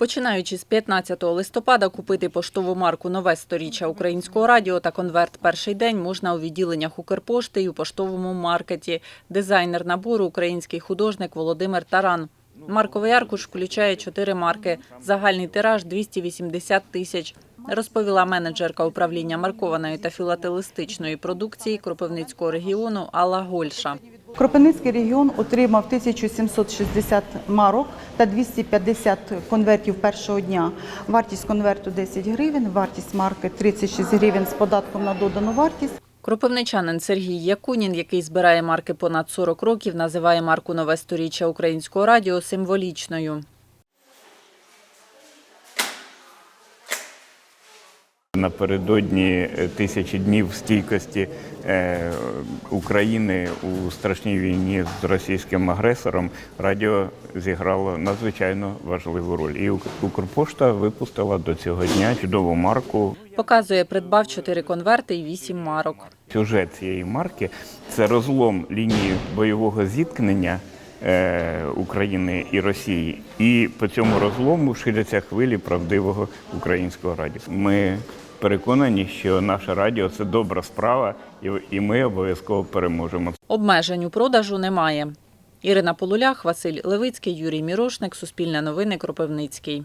Починаючи з 15 листопада, купити поштову марку Нове сторіччя українського радіо та конверт перший день можна у відділеннях Укрпошти і у поштовому маркеті. Дизайнер набору український художник Володимир Таран. Марковий аркуш включає чотири марки. Загальний тираж 280 тисяч. Розповіла менеджерка управління маркованої та філателистичної продукції Кропивницького регіону Алла Гольша. Кропивницький регіон отримав 1760 марок та 250 конвертів першого дня. Вартість конверту 10 гривень, вартість марки 36 гривень з податком на додану вартість. Кропивничанин Сергій Якунін, який збирає марки понад 40 років, називає марку Нове сторіччя українського радіо символічною. Напередодні е, тисячі днів стійкості е, України у страшній війні з російським агресором радіо зіграло надзвичайно важливу роль. І Укрпошта випустила до цього дня чудову марку. Показує, придбав 4 конверти і 8 марок. Сюжет цієї марки це розлом лінії бойового зіткнення е, України і Росії. І по цьому розлому ширяться хвилі правдивого українського радіо. Ми переконані, що наше радіо це добра справа, і- ми обов'язково переможемо. Обмежень у продажу немає. Ірина Полулях, Василь Левицький, Юрій Мірошник, Суспільне новини, Кропивницький.